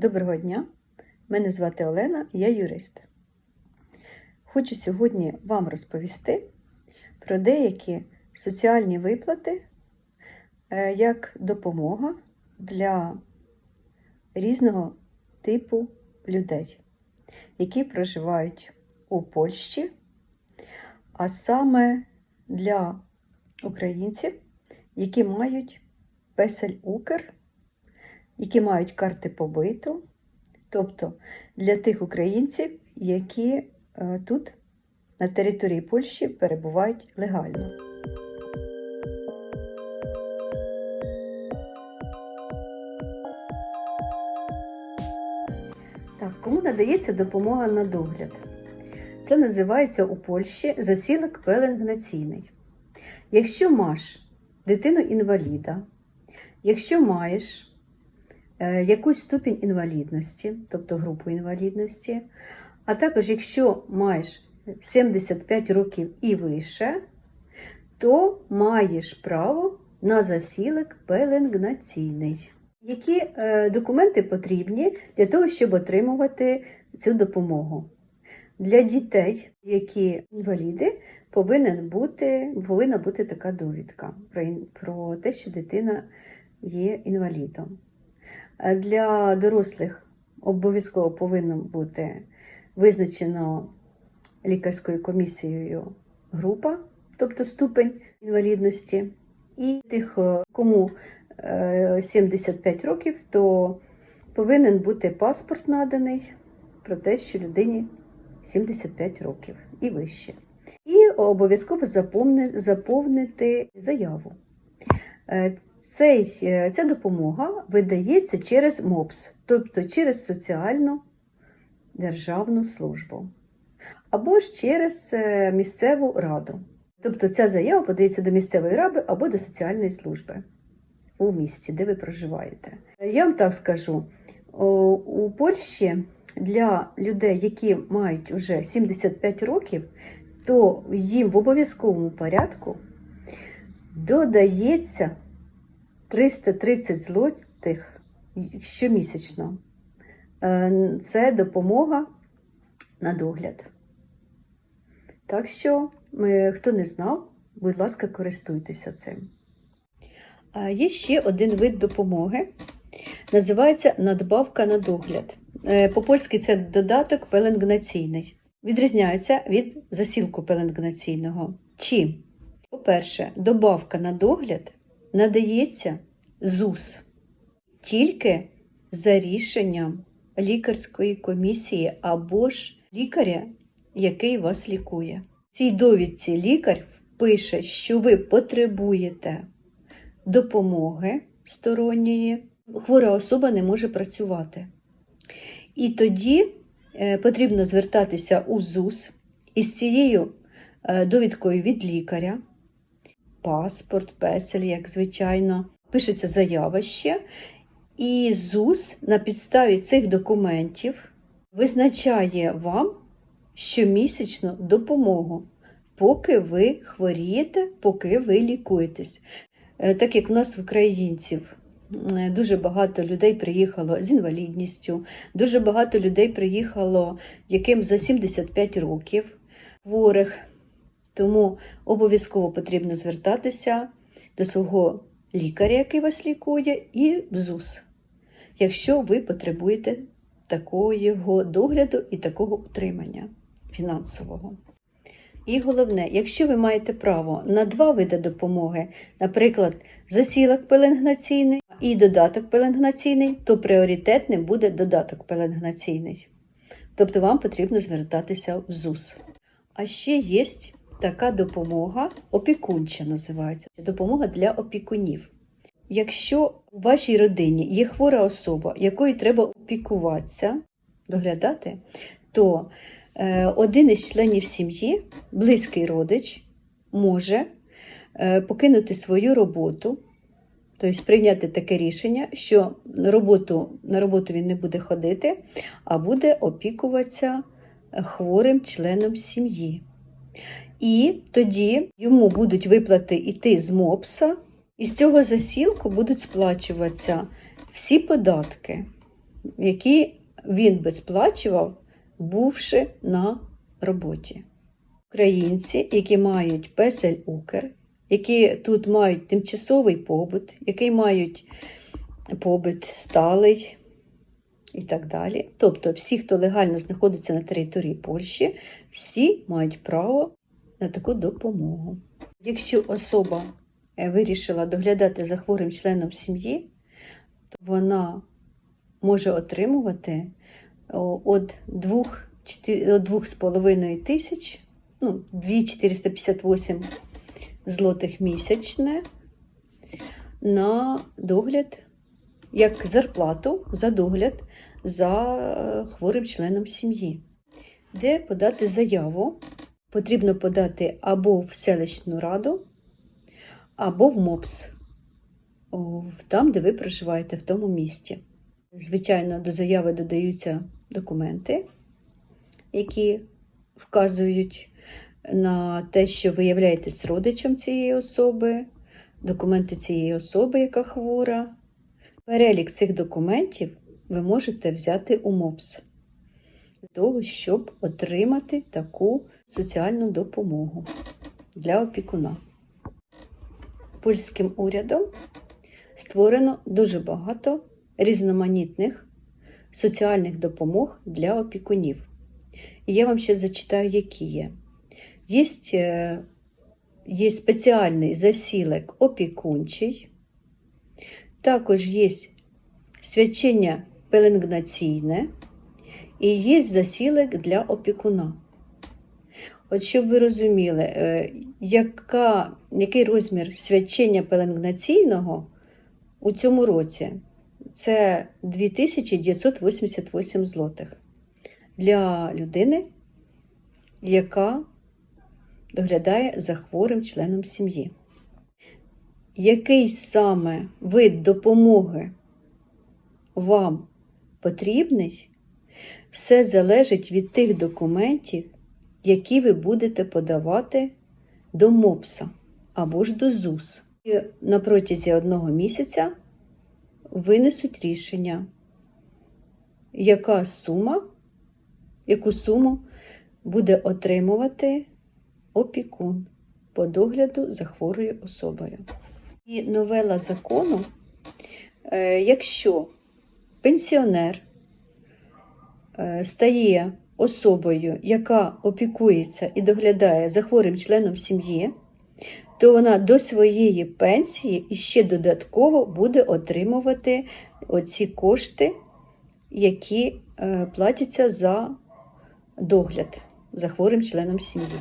Доброго дня! Мене звати Олена, я юрист. Хочу сьогодні вам розповісти про деякі соціальні виплати е, як допомога для різного типу людей, які проживають у Польщі, а саме для українців, які мають песель Укр які мають карти побиту, тобто для тих українців, які е, тут на території Польщі перебувають легально. Так, кому надається допомога на догляд? Це називається у Польщі засілок пеленгнаційний. Якщо маєш дитину інваліда, якщо маєш якусь ступінь інвалідності, тобто групу інвалідності, а також якщо маєш 75 років і вище, то маєш право на засілок пеленгнаційний. Які е, документи потрібні для того, щоб отримувати цю допомогу? Для дітей, які інваліди, повинен бути, повинна бути така довідка про те, що дитина є інвалідом. А Для дорослих обов'язково повинно бути визначено лікарською комісією група, тобто ступень інвалідності. І тих, е, кому е, 75 років, то повинен бути паспорт наданий про те, що людині 75 років і вище. І обов'язково заповнити заяву. Цей, е, ця допомога видається через МОПС, тобто через соціальну державну службу, або ж через е, місцеву раду. Тобто ця заява подається до місцевої ради або до соціальної служби у місті, де ви проживаєте. Я вам так скажу: у Польщі для людей, які мають вже 75 років, то їм в обов'язковому порядку додається 330 злотих щомісячно. Е, Це допомога на догляд. Так що, е, хто не знав, будь ласка, користуйтеся цим. А Є ще один вид допомоги. Називається надбавка на догляд. Е, По-польськи це додаток пеленгнаційний. Відрізняється від засілку пеленгнаційного. Чим? По-перше, добавка на догляд надається ЗУС тільки за рішенням лікарської комісії або ж лікаря, який вас лікує. В цій довідці лікар впише, що ви потребуєте допомоги сторонньої, хвора особа не може працювати. І тоді е, потрібно звертатися у ЗУС із цією е, довідкою від лікаря, паспорт, песель, як звичайно, пишеться заява ще, і ЗУС на підставі цих документів визначає вам щомісячну допомогу, поки ви хворієте, поки ви лікуєтесь. Е, Так як в нас в українців е, дуже багато людей приїхало з інвалідністю, дуже багато людей приїхало, яким за 75 років хворих. Тому обов'язково потрібно звертатися до свого лікаря, який вас лікує, і в ЗУС, якщо ви потребуєте такого догляду і такого утримання фінансового. І головне, якщо ви маєте право на два види допомоги, наприклад, засілок пеленгнаційний і додаток пеленгнаційний, то пріоритетним буде додаток пеленгнаційний. Тобто вам потрібно звертатися в ЗУС. А ще є така допомога, опікунча називається, допомога для опікунів. Якщо у вашій родині є хвора особа, якої треба опікуватися, доглядати, то е, один із членів сім'ї, близький родич, може е, покинути свою роботу, тобто прийняти таке рішення, що на роботу, на роботу він не буде ходити, а буде опікуватися хворим членом сім'ї. І тоді йому будуть виплати йти з МОПСа, і з цього засілку будуть сплачуватися всі податки, які він би сплачував, бувши на роботі. Українці, які мають песель Укр, які тут мають тимчасовий побут, які мають побит сталий і так далі. Тобто, всі, хто легально знаходиться на території Польщі, всі мають право на таку допомогу. Якщо особа е, вирішила доглядати за хворим членом сім'ї, то вона може отримувати від 2,5 тисяч, ну, 2,458 злотих місячне на догляд, як зарплату за догляд за е, хворим членом сім'ї. Де подати заяву, потрібно подати або в селищну раду, або в МОПС, там, де ви проживаєте, в тому місті. Звичайно, до заяви додаються документи, які вказують на те, що ви являєтесь родичем цієї особи, документи цієї особи, яка хвора. Перелік цих документів ви можете взяти у МОПС для того, щоб отримати таку соціальну допомогу для опікуна. Польським урядом створено дуже багато різноманітних соціальних допомог для опікунів. І я вам ще зачитаю, які є. Є, е, є спеціальний засілок опікунчий, також є свячення пеленгнаційне і є засілок для опікуна. От щоб ви розуміли, е, яка, який розмір свячення пеленгнаційного у цьому році, це 2988 злотих для людини, яка доглядає за хворим членом сім'ї. Який саме вид допомоги вам потрібний, все залежить від тих документів, які ви будете подавати до МОПСа або ж до ЗУС. І на протязі одного місяця винесуть рішення, яка сума, яку суму буде отримувати опікун по догляду за хворою особою. І новела закону, е, якщо пенсіонер е, стає особою, яка опікується і доглядає за хворим членом сім'ї, то вона до своєї пенсії іще додатково буде отримувати оці кошти, які е, платяться за догляд за хворим членом сім'ї.